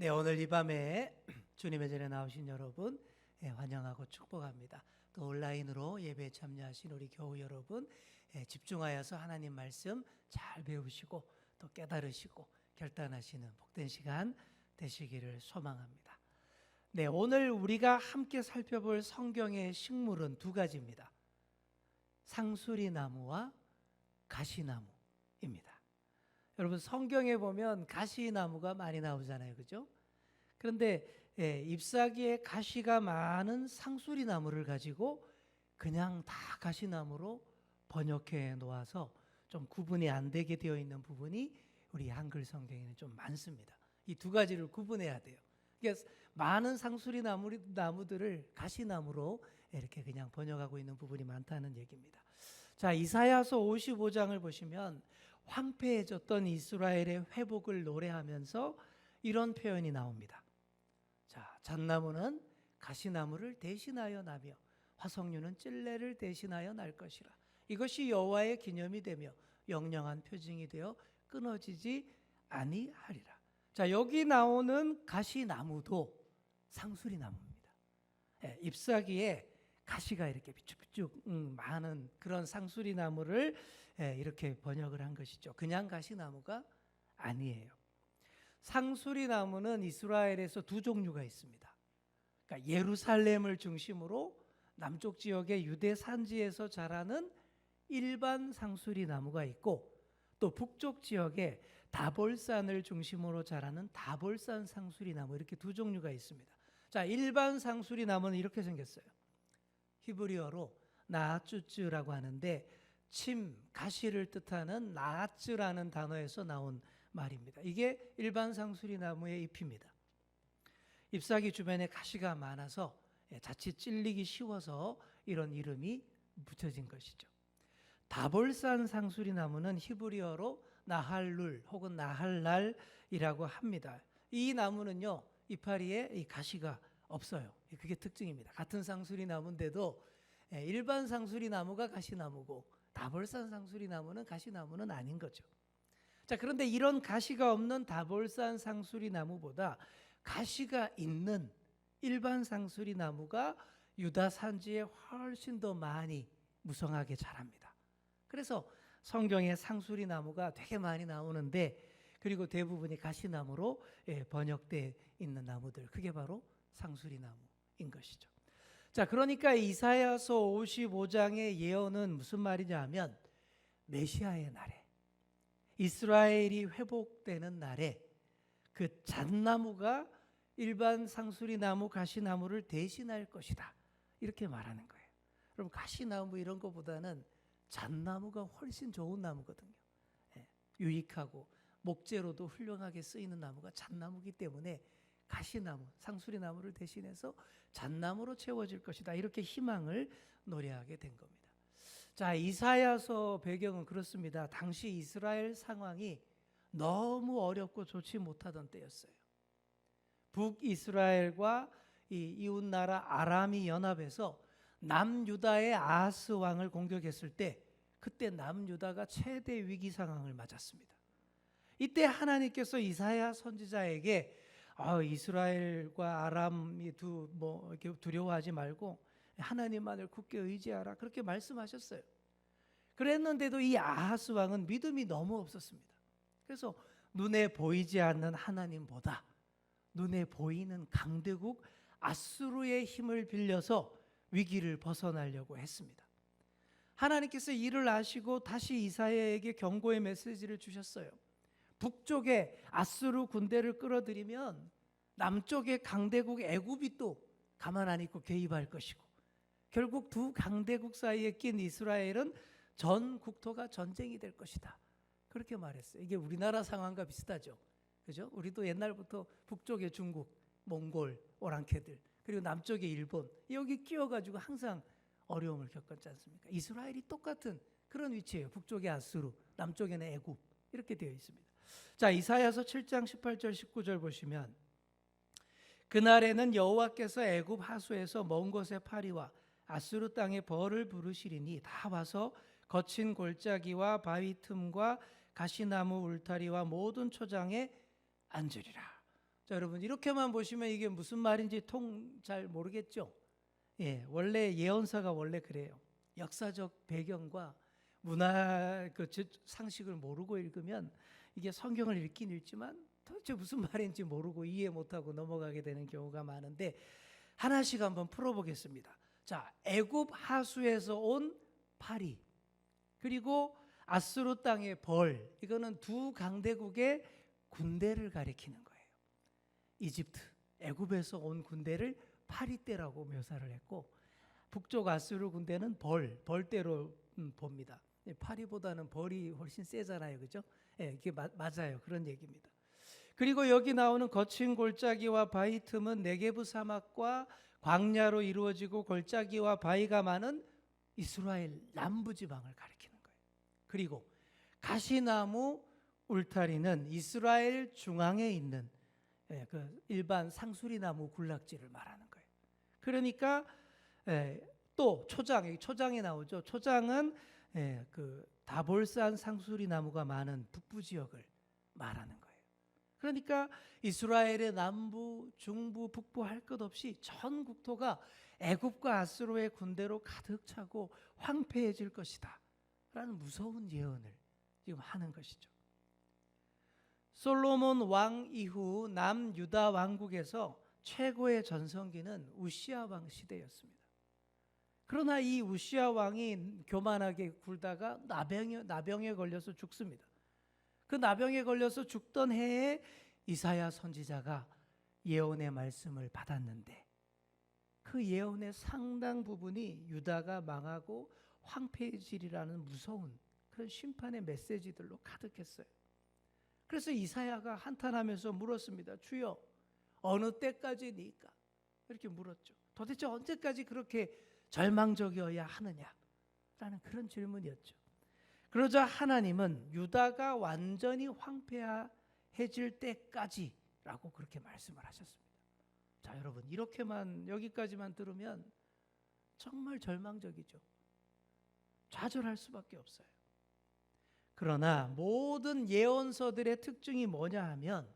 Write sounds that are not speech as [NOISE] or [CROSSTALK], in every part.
네, 오늘 이 밤에 [CLEARS THROAT] 주님의 전에 나오신 여러분 예, 환영하고 축복합니다. 또 온라인으로 예배에 참여하신 우리 교우 여러분 예, 집중하여서 하나님 말씀 잘 배우시고 또 깨달으시고 결단하시는 복된 시간 되시기를 소망합니다. 네, 오늘 우리가 함께 살펴볼 성경의 식물은 두 가지입니다. 상수리 나무와 가시나무입니다. 여러분 성경에 보면 가시나무가 많이 나오잖아요, 그죠? 그런데 예, 잎사귀에 가시가 많은 상수리 나무를 가지고 그냥 다 가시나무로 번역해 놓아서 좀 구분이 안 되게 되어 있는 부분이 우리 한글 성경에는 좀 많습니다. 이 두 가지를 구분해야 돼요. 그러니까 많은 상수리 나무, 나무들을 가시나무로 이렇게 그냥 번역하고 있는 부분이 많다는 얘기입니다. 자, 이사야서 55장을 보시면 황폐해졌던 이스라엘의 회복을 노래하면서 이런 표현이 나옵니다. 자, 잣나무는 가시나무를 대신하여 나며 화석류는 찔레를 대신하여 날 것이라. 이것이 여호와의 기념이 되며 영영한 표징이 되어 끊어지지 아니하리라. 자, 여기 나오는 가시나무도 상수리 나무입니다. 예, 잎사귀에 가시가 이렇게 비쭉비쭉 음, 많은 그런 상수리 나무를 예, 이렇게 번역을 한 것이죠. 그냥 가시 나무가 아니에요. 상수리 나무는 이스라엘에서 두 종류가 있습니다. 그러니까 예루살렘을 중심으로 남쪽 지역의 유대 산지에서 자라는 일반 상수리 나무가 있고 또 북쪽 지역에 다볼산을 중심으로 자라는 다볼산 상수리 나무 이렇게 두 종류가 있습니다. 자, 일반 상수리 나무는 이렇게 생겼어요. 히브리어로 나아쭈쭈라고 하는데 침, 가시를 뜻하는 나아츠라는 단어에서 나온 말입니다. 이게 일반 상수리 나무의 잎입니다. 잎사귀 주변에 가시가 많아서 예, 자칫 찔리기 쉬워서 이런 이름이 붙여진 것이죠. 다볼산 상수리 나무는 히브리어로 나할룰 혹은 나할랄이라고 합니다. 이 나무는요 이파리에 이 가시가 없어요. 그게 특징입니다. 같은 상수리 나무인데도 예, 일반 상수리 나무가 가시나무고 다볼산 상수리 나무는 가시나무는 아닌 거죠. 자 그런데 이런 가시가 없는 다볼산 상수리 나무보다 가시가 있는 일반 상수리 나무가 유다 산지에 훨씬 더 많이 무성하게 자랍니다. 그래서 성경에 상수리 나무가 되게 많이 나오는데 그리고 대부분이 가시나무로 예, 번역돼 있는 나무들 그게 바로 상수리 나무 인 것이죠. 자, 그러니까 이사야서 55장의 예언은 무슨 말이냐면 메시아의 날에 이스라엘이 회복되는 날에 그 잣나무가 일반 상수리 나무, 가시나무를 대신할 것이다. 이렇게 말하는 거예요. 여러분 가시나무 이런 것보다는 잣나무가 훨씬 좋은 나무거든요. 예, 유익하고 목재로도 훌륭하게 쓰이는 나무가 잣나무기 때문에 가시나무, 상수리 나무를 대신해서 잣나무로 채워질 것이다. 이렇게 희망을 노래하게 된 겁니다. 자, 이사야서 배경은 그렇습니다. 당시 이스라엘 상황이 너무 어렵고 좋지 못하던 때였어요. 북이스라엘과 이 이웃 나라 아람이 연합해서 남유다의 아하스 왕을 공격했을 때 그때 남유다가 최대 위기 상황을 맞았습니다. 이때 하나님께서 이사야 선지자에게 아, 이스라엘과 아람이 두 뭐 이렇게 두려워하지 말고 하나님만을 굳게 의지하라 그렇게 말씀하셨어요. 그랬는데도 이 아하스 왕은 믿음이 너무 없었습니다. 그래서 눈에 보이지 않는 하나님보다 눈에 보이는 강대국 아수르의 힘을 빌려서 위기를 벗어나려고 했습니다. 하나님께서 이를 아시고 다시 이사야에게 경고의 메시지를 주셨어요. 북쪽에 아수르 군대를 끌어들이면 남쪽의 강대국 애굽이 또 가만 안 있고 개입할 것이고 결국 두 강대국 사이에 낀 이스라엘은 전 국토가 전쟁이 될 것이다. 그렇게 말했어요. 이게 우리나라 상황과 비슷하죠. 그죠? 우리도 옛날부터 북쪽의 중국, 몽골, 오랑캐들 그리고 남쪽의 일본 여기 끼어가지고 항상 어려움을 겪었지 않습니까? 이스라엘이 똑같은 그런 위치예요. 북쪽의 아수르, 남쪽에는 애굽 이렇게 되어 있습니다. 자 이사야서 7장 18절 19절 보시면 그날에는 여호와께서 애굽 하수에서 먼 곳의 파리와 아수르 땅의 벌을 부르시리니 다 와서 거친 골짜기와 바위 틈과 가시나무 울타리와 모든 초장에 앉으리라. 자, 여러분 이렇게만 보시면 이게 무슨 말인지 통 잘 모르겠죠? 예, 원래 예언서가 원래 그래요. 역사적 배경과 문화 그 저- 상식을 모르고 읽으면 이게 성경을 읽긴 읽지만 도대체 무슨 말인지 모르고 이해 못하고 넘어가게 되는 경우가 많은데 하나씩 한번 풀어보겠습니다. 자, 애굽 하수에서 온 파리 그리고 아수르 땅의 벌 이거는 두 강대국의 군대를 가리키는 거예요. 이집트, 애굽에서 온 군대를 파리떼라고 묘사를 했고 북쪽 아수르 군대는 벌, 벌떼로 음, 봅니다. 예, 파리보다는 벌이 훨씬 세잖아요, 그죠? 예, 이게 마- 맞아요, 그런 얘기입니다. 그리고 여기 나오는 거친 골짜기와 바위 틈은 네게부 사막과 광야로 이루어지고 골짜기와 바위가 많은 이스라엘 남부 지방을 가리키는 거예요. 그리고 가시나무 울타리는 이스라엘 중앙에 있는 예, 그 일반 상수리 나무 군락지를 말하는 거예요. 그러니까 예, 또 초장, 초장이 나오죠. 초장은 예, 그 다볼산 상수리 나무가 많은 북부 지역을 말하는 거예요. 그러니까 이스라엘의 남부, 중부, 북부 할 것 없이 전 국토가 애굽과 아스로의 군대로 가득 차고 황폐해질 것이다. 라는 무서운 예언을 지금 하는 것이죠. 솔로몬 왕 이후 남유다 왕국에서 최고의 전성기는 우시아 왕 시대였습니다. 그러나 이 우시아 왕이 교만하게 굴다가 나병에, 나병에 걸려서 죽습니다. 그 나병에 걸려서 죽던 해에 이사야 선지자가 예언의 말씀을 받았는데 그 예언의 상당 부분이 유다가 망하고 황폐해지리라는 무서운 그런 심판의 메시지들로 가득했어요. 그래서 이사야가 한탄하면서 물었습니다. 주여 어느 때까지니까 이렇게 물었죠. 도대체 언제까지 그렇게 절망적이어야 하느냐라는 그런 질문이었죠. 그러자 하나님은 유다가 완전히 황폐해질 때까지라고 그렇게 말씀을 하셨습니다. 자, 여러분 이렇게만 여기까지만 들으면 정말 절망적이죠. 좌절할 수밖에 없어요. 그러나 모든 예언서들의 특징이 뭐냐 하면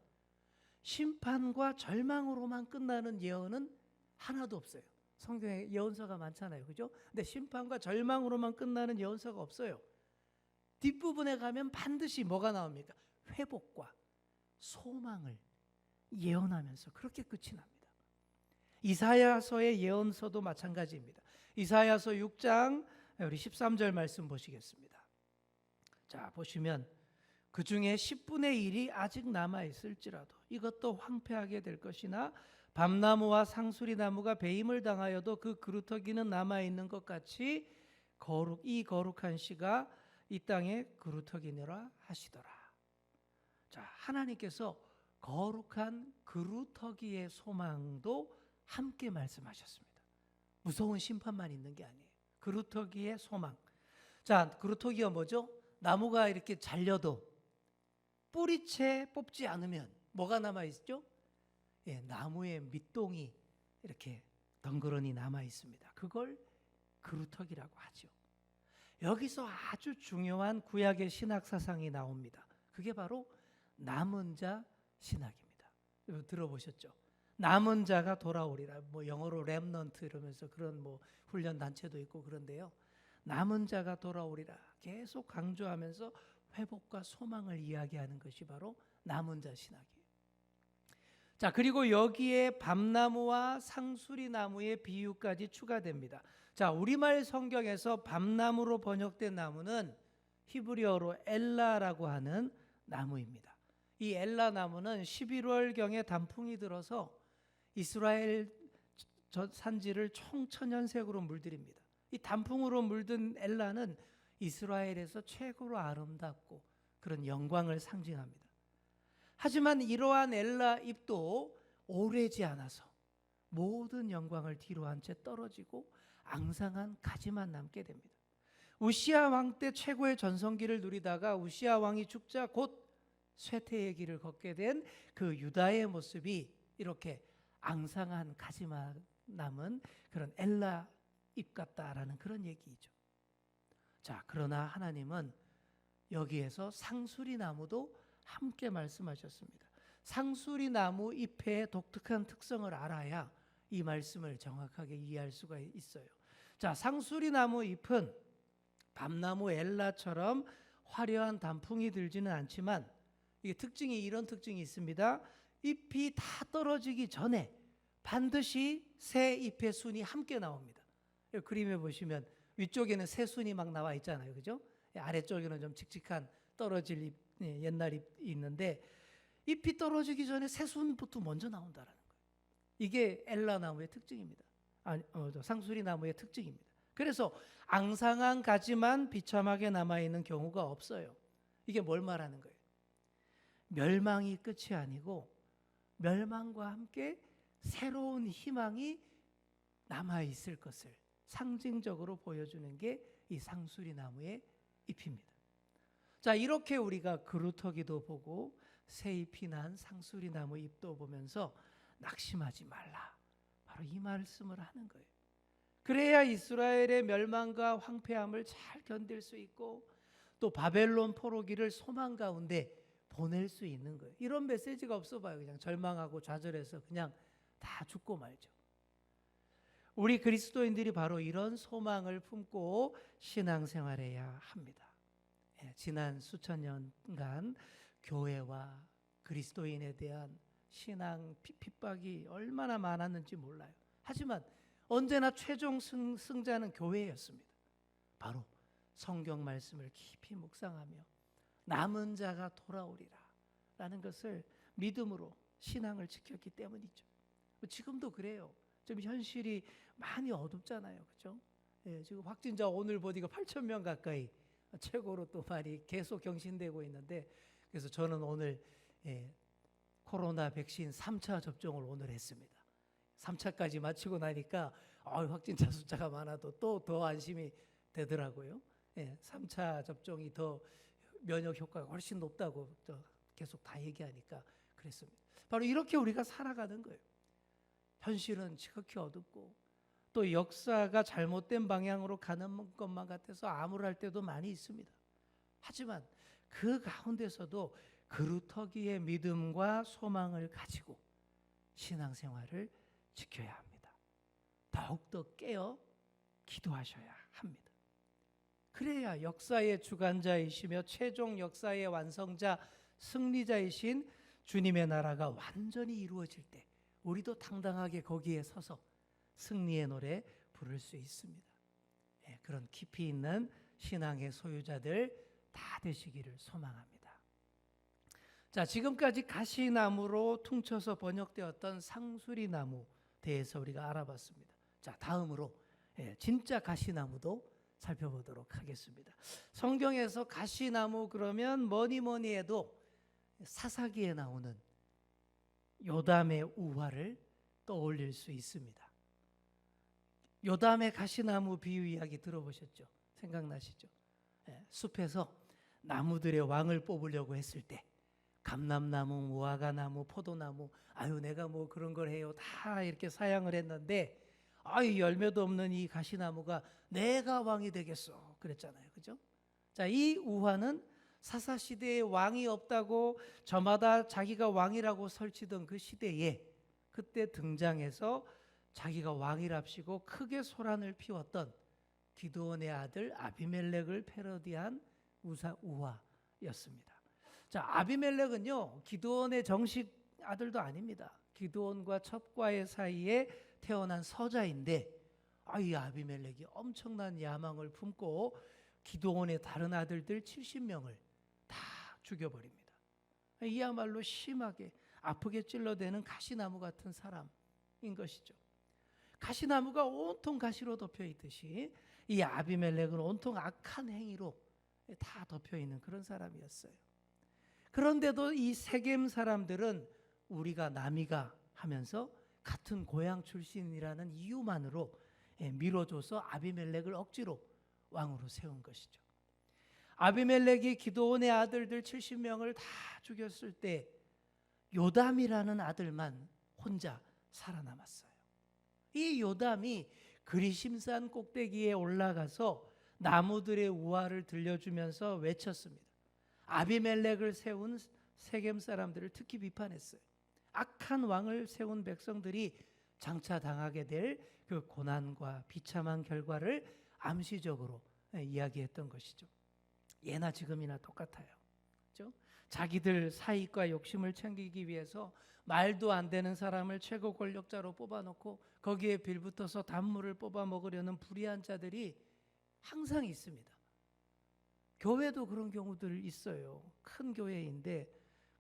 심판과 절망으로만 끝나는 예언은 하나도 없어요. 성경에 예언서가 많잖아요. 그죠? 근데 심판과 절망으로만 끝나는 예언서가 없어요. 뒷부분에 가면 반드시 뭐가 나옵니까? 회복과 소망을 예언하면서 그렇게 끝이 납니다. 이사야서의 예언서도 마찬가지입니다. 이사야서 6장 우리 13절 말씀 보시겠습니다. 자, 보시면 그 중에 10분의 1이 아직 남아 있을지라도 이것도 황폐하게 될 것이나 밤나무와 상수리 나무가 배임을 당하여도 그 그루터기는 남아 있는 것 같이 거룩 이 거룩한 씨가 이 땅에 그루터기니라 하시더라. 자, 하나님께서 거룩한 그루터기의 소망도 함께 말씀하셨습니다. 무서운 심판만 있는 게 아니에요. 그루터기의 소망. 자, 그루터기가 뭐죠? 나무가 이렇게 잘려도 뿌리채 뽑지 않으면 뭐가 남아 있죠? 예, 나무의 밑동이 이렇게 덩그러니 남아 있습니다. 그걸 그루터기라고 하죠. 여기서 아주 중요한 구약의 신학 사상이 나옵니다. 그게 바로 남은 자 신학입니다. 들어보셨죠? 남은 자가 돌아오리라. 뭐 영어로 렘넌트 이러면서 그런 뭐 훈련 단체도 있고 그런데요. 남은 자가 돌아오리라. 계속 강조하면서 회복과 소망을 이야기하는 것이 바로 남은 자 신학이에요. 자, 그리고 여기에 밤나무와 상수리 나무의 비유까지 추가됩니다. 자, 우리말 성경에서 밤나무로 번역된 나무는 히브리어로 엘라라고 하는 나무입니다. 이 엘라 나무는 11월경에 단풍이 들어서 이스라엘 산지를 총천연색으로 물들입니다. 이 단풍으로 물든 엘라는 이스라엘에서 최고로 아름답고 그런 영광을 상징합니다. 하지만 이러한 엘라 잎도 오래지 않아서 모든 영광을 뒤로 한 채 떨어지고 앙상한 가지만 남게 됩니다. 우시아 왕 때 최고의 전성기를 누리다가 우시아 왕이 죽자 곧 쇠퇴의 길을 걷게 된 그 유다의 모습이 이렇게 앙상한 가지만 남은 그런 엘라 잎 같다라는 그런 얘기이죠. 자, 그러나 하나님은 여기에서 상수리 나무도 함께 말씀하셨습니다. 상수리 나무 잎의 독특한 특성을 알아야 이 말씀을 정확하게 이해할 수가 있어요. 자, 상수리 나무 잎은 밤나무 엘라처럼 화려한 단풍이 들지는 않지만 이게 특징이 이런 특징이 있습니다. 잎이 다 떨어지기 전에 반드시 새 잎의 순이 함께 나옵니다. 이 그림에 보시면 위쪽에는 새 순이 막 나와 있잖아요. 그죠? 아래쪽에는 좀 칙칙한 떨어질 잎, 예, 옛날 잎이 있는데 잎이 떨어지기 전에 새 순부터 먼저 나온다라는 거예요. 이게 엘라 나무의 특징입니다. 아니, 어, 저 상수리 나무의 특징입니다. 그래서 앙상한 가지만 비참하게 남아 있는 경우가 없어요. 이게 뭘 말하는 거예요? 멸망이 끝이 아니고 멸망과 함께 새로운 희망이 남아 있을 것을 상징적으로 보여주는 게 이 상수리 나무의 잎입니다. 자, 이렇게 우리가 그루터기도 보고 새 잎이 난 상수리 나무 잎도 보면서 낙심하지 말라. 바로 이 말씀을 하는 거예요. 그래야 이스라엘의 멸망과 황폐함을 잘 견딜 수 있고 또 바벨론 포로기를 소망 가운데 보낼 수 있는 거예요. 이런 메시지가 없어 봐요. 그냥 절망하고 좌절해서 그냥 다 죽고 말죠. 우리 그리스도인들이 바로 이런 소망을 품고 신앙생활해야 합니다. 예, 지난 수천 년간 교회와 그리스도인에 대한 신앙 피- 핍박이 얼마나 많았는지 몰라요. 하지만 언제나 최종 승, 승자는 교회였습니다. 바로 성경 말씀을 깊이 묵상하며 남은 자가 돌아오리라 라는 것을 믿음으로 신앙을 지켰기 때문이죠. 지금도 그래요. 좀 현실이 많이 어둡잖아요. 그죠? 예, 지금 확진자 오늘 보니까 8천 명 가까이 최고로 또 많이 계속 경신되고 있는데 그래서 저는 오늘 예, 코로나 백신 3차 접종을 오늘 했습니다. 3차까지 마치고 나니까 아, 확진자 숫자가 많아도 또 더 안심이 되더라고요. 예, 3차 접종이 더 면역 효과가 훨씬 높다고 저 계속 다 얘기하니까 그랬습니다. 바로 이렇게 우리가 살아가는 거예요. 현실은 지극히 어둡고 또 역사가 잘못된 방향으로 가는 것만 같아서 암울할 때도 많이 있습니다. 하지만 그 가운데서도 그루터기의 믿음과 소망을 가지고 신앙생활을 지켜야 합니다. 더욱더 깨어 기도하셔야 합니다. 그래야 역사의 주관자이시며 최종 역사의 완성자 승리자이신 주님의 나라가 완전히 이루어질 때 우리도 당당하게 거기에 서서 승리의 노래 부를 수 있습니다. 예, 그런 깊이 있는 신앙의 소유자들 다 되시기를 소망합니다. 자, 지금까지 가시나무로 퉁쳐서 번역되었던 상수리 나무 대해서 우리가 알아봤습니다. 자, 다음으로 예, 진짜 가시나무도 살펴보도록 하겠습니다. 성경에서 가시나무 그러면 뭐니 뭐니 해도 사사기에 나오는 요담의 우화를 떠올릴 수 있습니다. 요담의 가시나무 비유 이야기 들어보셨죠? 생각나시죠? 예, 숲에서 나무들의 왕을 뽑으려고 했을 때 감람나무, 무화과나무, 포도나무, 아유 내가 뭐 그런 걸 해요. 다 이렇게 사양을 했는데 아유 열매도 없는 이 가시나무가 내가 왕이 되겠어. 그랬잖아요. 그죠? 자, 이 우화는 사사 시대에 왕이 없다고 저마다 자기가 왕이라고 설치던 그 시대에 그때 등장해서 자기가 왕이랍시고 크게 소란을 피웠던 기드온의 아들 아비멜렉을 패러디한 우사 우화였습니다. 자, 아비멜렉은요. 기드온의 정식 아들도 아닙니다. 기드온과 첩과의 사이에 태어난 서자인데 아, 이 아비멜렉이 엄청난 야망을 품고 기드온의 다른 아들들 70명을 다 죽여버립니다. 이야말로 심하게 아프게 찔러대는 가시나무 같은 사람인 것이죠. 가시나무가 온통 가시로 덮여 있듯이 이 아비멜렉은 온통 악한 행위로 다 덮여 있는 그런 사람이었어요. 그런데도 이 세겜 사람들은 우리가 남이가 하면서 같은 고향 출신이라는 이유만으로 예, 밀어줘서 아비멜렉을 억지로 왕으로 세운 것이죠. 아비멜렉이 기도원의 아들들 70명을 다 죽였을 때 요담이라는 아들만 혼자 살아남았어요. 이 요담이 그리심산 꼭대기에 올라가서 나무들의 우화를 들려주면서 외쳤습니다. 아비멜렉을 세운 세겜 사람들을 특히 비판했어요. 악한 왕을 세운 백성들이 장차 당하게 될 그 고난과 비참한 결과를 암시적으로 예, 이야기했던 것이죠. 예나 지금이나 똑같아요. 자기들 사익과 욕심을 챙기기 위해서 말도 안 되는 사람을 최고 권력자로 뽑아놓고 거기에 빌붙어서 단물을 뽑아 먹으려는 불의한 자들이 항상 있습니다. 교회도 그런 경우들 있어요. 큰 교회인데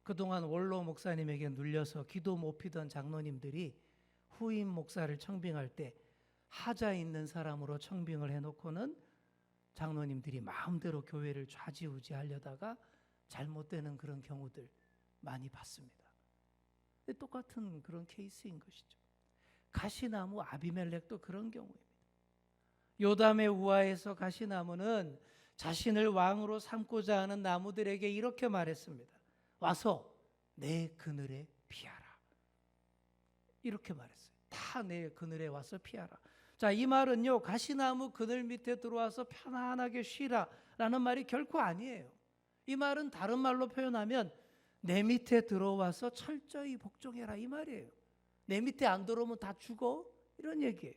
그동안 원로 목사님에게 눌려서 기도 못 피던 장로님들이 후임 목사를 청빙할 때 하자 있는 사람으로 청빙을 해놓고는 장로님들이 마음대로 교회를 좌지우지하려다가 잘못되는 그런 경우들 많이 봤습니다. 똑같은 그런 케이스인 것이죠. 가시나무 아비멜렉도 그런 경우입니다. 요담의 우화에서 가시나무는 자신을 왕으로 삼고자 하는 나무들에게 이렇게 말했습니다. 와서 내 그늘에 피하라. 이렇게 말했어요. 다 내 그늘에 와서 피하라. 자, 이 말은요, 가시나무 그늘 밑에 들어와서 편안하게 쉬라 라는 말이 결코 아니에요. 이 말은 다른 말로 표현하면 내 밑에 들어와서 철저히 복종해라 이 말이에요. 내 밑에 안 들어오면 다 죽어 이런 얘기예요.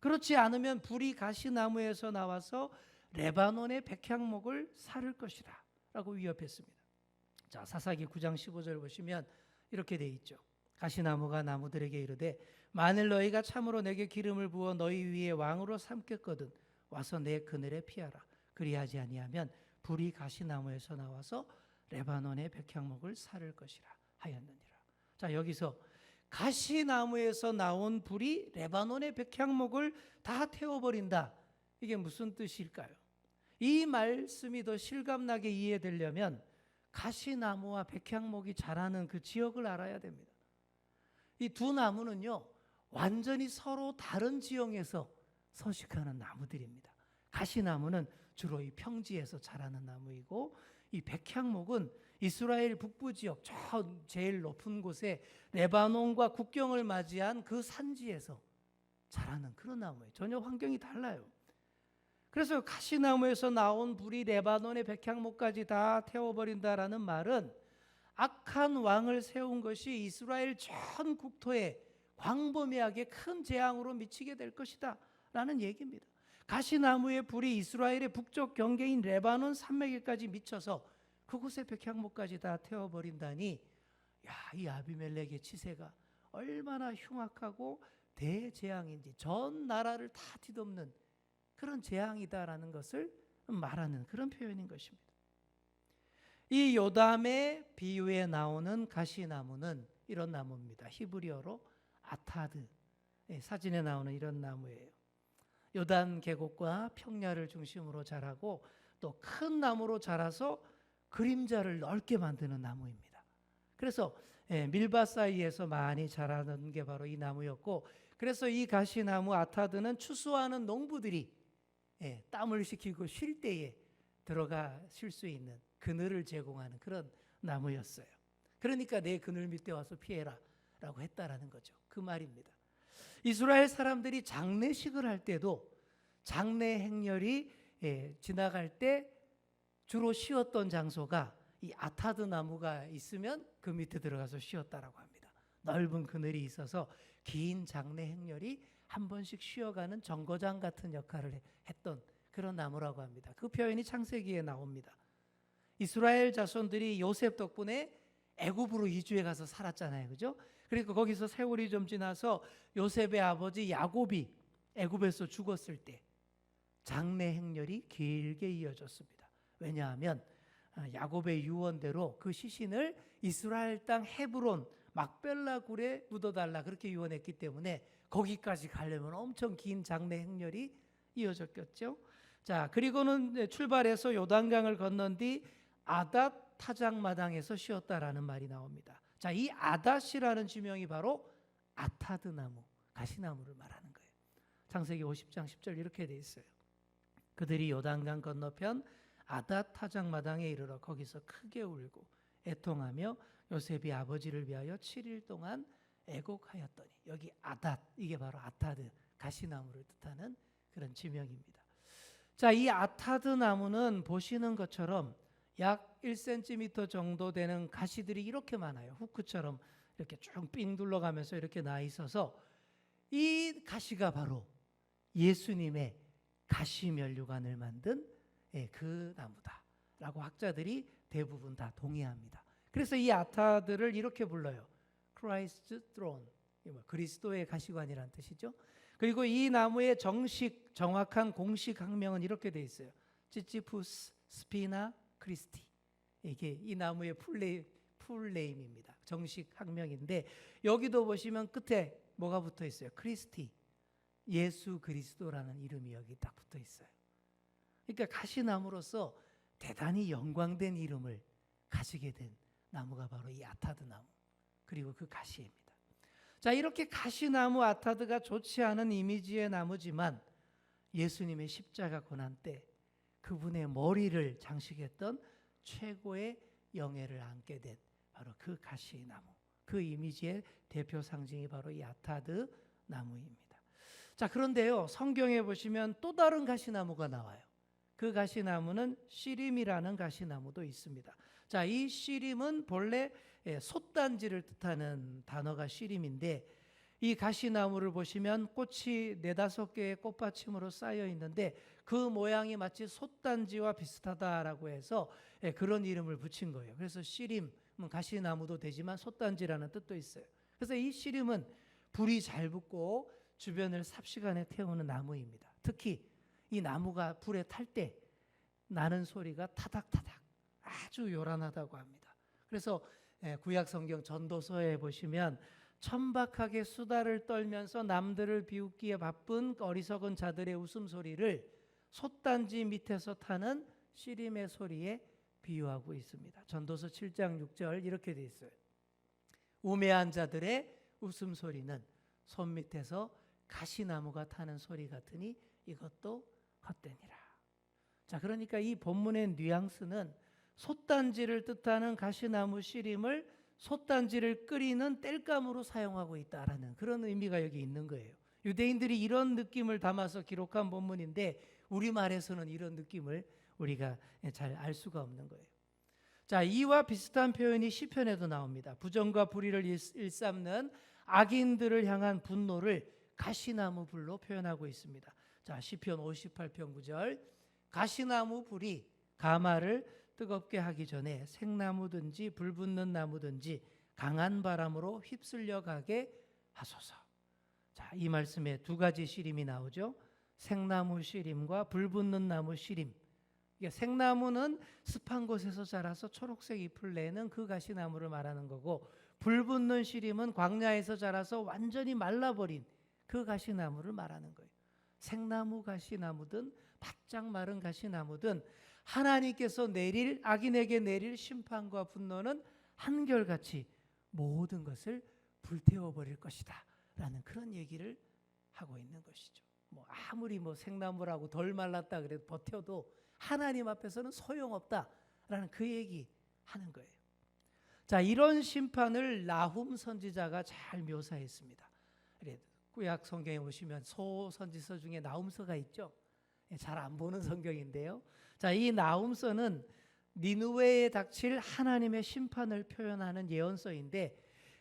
그렇지 않으면 불이 가시나무에서 나와서 레바논의 백향목을 사를 것이라 라고 위협했습니다. 자, 사사기 9장 15절 보시면 이렇게 돼 있죠. 가시나무가 나무들에게 이르되 만일 너희가 참으로 내게 기름을 부어 너희 위에 왕으로 삼겠거든 와서 내 그늘에 피하라. 그리하지 아니하면 불이 가시나무에서 나와서 레바논의 백향목을 사를 것이라 하였느니라. 자, 여기서 가시나무에서 나온 불이 레바논의 백향목을 다 태워버린다. 이게 무슨 뜻일까요? 이 말씀이 더 실감나게 이해되려면 가시나무와 백향목이 자라는 그 지역을 알아야 됩니다. 이 두 나무는요, 완전히 서로 다른 지형에서 서식하는 나무들입니다. 가시나무는 주로 이 평지에서 자라는 나무이고 이 백향목은 이스라엘 북부 지역 저 제일 높은 곳에 레바논과 국경을 맞이한 그 산지에서 자라는 그런 나무예요. 전혀 환경이 달라요. 그래서 가시나무에서 나온 불이 레바논의 백향목까지 다 태워버린다라는 말은 악한 왕을 세운 것이 이스라엘 전 국토에 광범위하게 큰 재앙으로 미치게 될 것이다 라는 얘기입니다. 가시나무의 불이 이스라엘의 북쪽 경계인 레바논 산맥에까지 미쳐서 그곳의 백향목까지 다 태워버린다니 야, 이 아비멜렉의 치세가 얼마나 흉악하고 대재앙인지 전 나라를 다 뒤덮는 그런 재앙이다라는 것을 말하는 그런 표현인 것입니다. 이 요담의 비유에 나오는 가시나무는 이런 나무입니다. 히브리어로 아타드. 예, 사진에 나오는 이런 나무예요. 요단 계곡과 평야를 중심으로 자라고 또 큰 나무로 자라서 그림자를 넓게 만드는 나무입니다. 그래서 예, 밀밭 사이에서 많이 자라는 게 바로 이 나무였고 그래서 이 가시나무 아타드는 추수하는 농부들이 예, 땀을 식히고 쉴 때에 들어가 쉴 수 있는 그늘을 제공하는 그런 나무였어요. 그러니까 내 그늘 밑에 와서 피해라 라고 했다라는 거죠. 그 말입니다. 이스라엘 사람들이 장례식을 할 때도 장례 행렬이 예, 지나갈 때 주로 쉬었던 장소가 이 아타드 나무가 있으면 그 밑에 들어가서 쉬었다라고 합니다. 넓은 그늘이 있어서 긴 장례 행렬이 한 번씩 쉬어가는 정거장 같은 역할을 했던 그런 나무라고 합니다. 그 표현이 창세기에 나옵니다. 이스라엘 자손들이 요셉 덕분에 애굽으로 이주해 가서 살았잖아요. 그죠? 그러니까 거기서 세월이 좀 지나서 요셉의 아버지 야곱이 애굽에서 죽었을 때 장례 행렬이 길게 이어졌습니다. 왜냐하면 아, 야곱의 유언대로 그 시신을 이스라엘 땅 헤브론 막벨라 굴에 묻어달라 그렇게 유언했기 때문에 거기까지 가려면 엄청 긴 장례 행렬이 이어졌겠죠. 자 그리고는 출발해서 요단강을 건넌 뒤 아닷 타작 마당에서 쉬었다라는 말이 나옵니다. 자, 이 아닷이라는 지명이 바로 아타드 나무, 가시나무를 말하는 거예요. 창세기 50장 10절 이렇게 돼 있어요. 그들이 요단강 건너편 아닷 타작마당에 이르러 거기서 크게 울고 애통하며 요셉이 아버지를 위하여 7일 동안 애곡하였더니 여기 아닷 이게 바로 아타드 가시나무를 뜻하는 그런 지명입니다. 자, 이 아타드 나무는 보시는 것처럼 약 1cm 정도 되는 가시들이 이렇게 많아요. 후크처럼 이렇게 쭉 삥 둘러가면서 이렇게 나 있어서 이 가시가 바로 예수님의 가시 면류관을 만든 예, 그 나무다라고 학자들이 대부분 다 동의합니다. 그래서 이 아타들을 이렇게 불러요. Christ's throne. 뭐 그리스도의 가시관이라는 뜻이죠. 그리고 이 나무의 정식 정확한 공식 학명은 이렇게 돼 있어요. 찌찌푸스 스피나 크리스티. 이게 이 나무의 풀네임, 풀네임입니다. 정식 학명인데 여기도 보시면 끝에 뭐가 붙어 있어요? 크리스티. 예수 그리스도라는 이름이 여기 딱 붙어 있어요. 그러니까 가시나무로서 대단히 영광된 이름을 가지게 된 나무가 바로 이 아타드 나무 그리고 그 가시입니다. 자 이렇게 가시나무 아타드가 좋지 않은 이미지의 나무지만 예수님의 십자가 고난 때 그분의 머리를 장식했던 최고의 영예를 안게 된 바로 그 가시나무 그 이미지의 대표 상징이 바로 이 아타드 나무입니다. 자 그런데요 성경에 보시면 또 다른 가시나무가 나와요. 그 가시나무는 시림이라는 가시나무도 있습니다. 자, 이 시림은 본래 예, 솥단지를 뜻하는 단어가 시림인데 이 가시나무를 보시면 꽃이 네다섯 개의 꽃받침으로 쌓여 있는데 그 모양이 마치 솥단지와 비슷하다라고 해서 예, 그런 이름을 붙인 거예요. 그래서 시림, 가시나무도 되지만 솥단지라는 뜻도 있어요. 그래서 이 시림은 불이 잘 붙고 주변을 삽시간에 태우는 나무입니다. 특히 이 나무가 불에 탈 때 나는 소리가 타닥타닥 아주 요란하다고 합니다. 그래서 예, 구약 성경 전도서에 보시면 천박하게 수다를 떨면서 남들을 비웃기에 바쁜 어리석은 자들의 웃음소리를 솥단지 밑에서 타는 시림의 소리에 비유하고 있습니다. 전도서 7장 6절 이렇게 돼 있어요. 우매한 자들의 웃음소리는 손 밑에서 가시나무가 타는 소리 같으니 이것도 헛되니라. 자, 그러니까 이 본문의 뉘앙스는 솥단지를 뜻하는 가시나무 씨림을 솥단지를 끓이는 땔감으로 사용하고 있다라는 그런 의미가 여기 있는 거예요. 유대인들이 이런 느낌을 담아서 기록한 본문인데 우리말에서는 이런 느낌을 우리가 잘 알 수가 없는 거예요. 자, 이와 비슷한 표현이 시편에도 나옵니다. 부정과 불의를 일삼는 악인들을 향한 분노를 가시나무 불로 표현하고 있습니다. 자, 시편 58편 9절. 가시나무 불이 가마를 뜨겁게 하기 전에 생나무든지 불 붙는 나무든지 강한 바람으로 휩쓸려 가게 하소서. 자, 이 말씀에 두 가지 시림이 나오죠. 생나무 시림과 불 붙는 나무 시림. 이게 생나무는 습한 곳에서 자라서 초록색 잎을 내는 그 가시나무를 말하는 거고 불 붙는 시림은 광야에서 자라서 완전히 말라버린 그 가시나무를 말하는 거예요. 생나무 가시나무든 바짝 마른 가시나무든 하나님께서 내릴 악인에게 내릴 심판과 분노는 한결같이 모든 것을 불태워 버릴 것이다라는 그런 얘기를 하고 있는 것이죠. 뭐 아무리 뭐 생나무라고 덜 말랐다 그래도 버텨도 하나님 앞에서는 소용없다라는 그 얘기 하는 거예요. 자, 이런 심판을 나훔 선지자가 잘 묘사했습니다. 구약 성경에 보시면 소 선지서 중에 나훔서가 있죠. 예, 잘안 보는 성경인데요. 자, 이 나훔서는 니누웨에 닥칠 하나님의 심판을 표현하는 예언서인데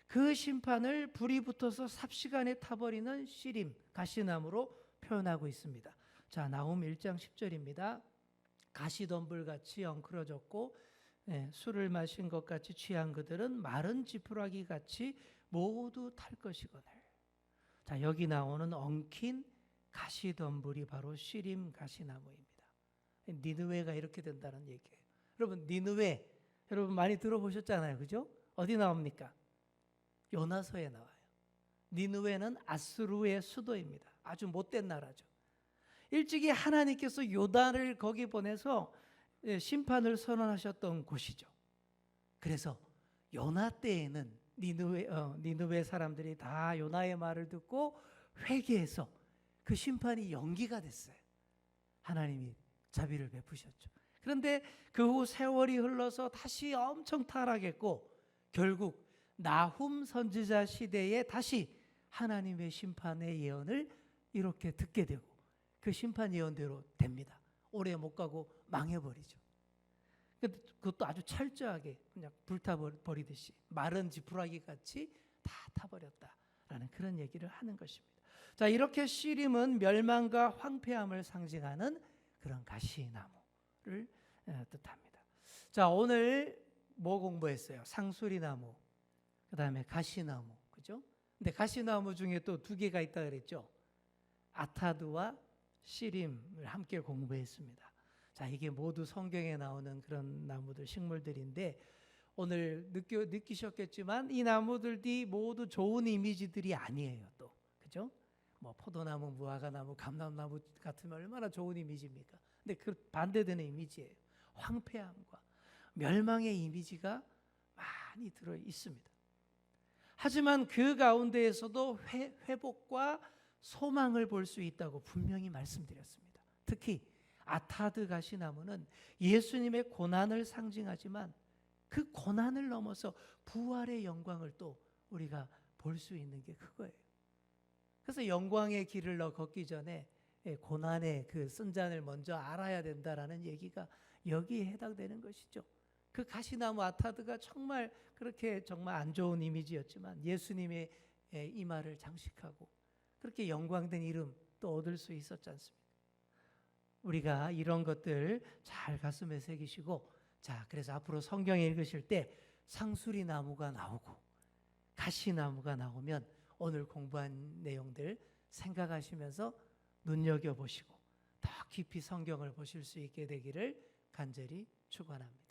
그 심판을 불이 붙어서 삽시간에 타버리는 시림 가시나무로 표현하고 있습니다. 자, 나훔 1장 10절입니다. 가시덤불 같이 엉클어졌고 예, 술을 마신 것 같이 취한 그들은 마른 지푸라기 같이 모두 탈 것이거늘. 자, 여기 나오는 엉킨 가시덤불이 바로 시림 가시나무입니다. 니느웨가 이렇게 된다는 얘기예요. 여러분 니느웨 여러분 많이 들어보셨잖아요. 그죠? 어디 나옵니까? 요나서에 나와요. 니느웨는 아스루의 수도입니다. 아주 못된 나라죠. 일찍이 하나님께서 요단을 거기 보내서 예, 심판을 선언하셨던 곳이죠. 그래서 요나 때에는 니느웨 어, 니느웨 사람들이 다 요나의 말을 듣고 회개해서 그 심판이 연기가 됐어요. 하나님이 자비를 베푸셨죠. 그런데 그 후 세월이 흘러서 다시 엄청 타락했고 결국 나훔 선지자 시대에 다시 하나님의 심판의 예언을 이렇게 듣게 되고 그 심판 예언대로 됩니다. 오래 못 가고 망해버리죠. 그것도 아주 철저하게 그냥 불타버리듯이 마른 지푸라기 같이 다 타버렸다라는 그런 얘기를 하는 것입니다. 자 이렇게 씨림은 멸망과 황폐함을 상징하는 그런 가시나무를 어, 뜻합니다. 자 오늘 뭐 공부했어요? 상수리 나무, 그 다음에 가시나무, 그죠? 근데 가시나무 중에 또 두 개가 있다 그랬죠. 아타드와 씨림을 함께 공부했습니다. 자 이게 모두 성경에 나오는 그런 나무들, 식물들인데 오늘 느껴 느끼셨겠지만 이 나무들이 모두 좋은 이미지들이 아니에요. 또 그죠? 뭐 포도나무, 무화과나무, 감람나무 같으면 얼마나 좋은 이미지입니까? 근데 그 반대되는 이미지예요. 황폐함과 멸망의 이미지가 많이 들어 있습니다. 하지만 그 가운데에서도 회, 회복과 소망을 볼 수 있다고 분명히 말씀드렸습니다. 특히 아타드 가시나무는 예수님의 고난을 상징하지만 그 고난을 넘어서 부활의 영광을 또 우리가 볼 수 있는 게 그거예요. 그래서 영광의 길을 너 걷기 전에 예, 고난의 그 쓴잔을 먼저 알아야 된다라는 얘기가 여기에 해당되는 것이죠. 그 가시나무 아타드가 정말 그렇게 정말 안 좋은 이미지였지만 예수님의 예, 이마를 장식하고 그렇게 영광된 이름 또 얻을 수 있었지 않습니까? 우리가 이런 것들 잘 가슴에 새기시고 자 그래서 앞으로 성경 읽으실 때 상수리 나무가 나오고 가시 나무가 나오면 오늘 공부한 내용들 생각하시면서 눈여겨 보시고 더 깊이 성경을 보실 수 있게 되기를 간절히 축원합니다.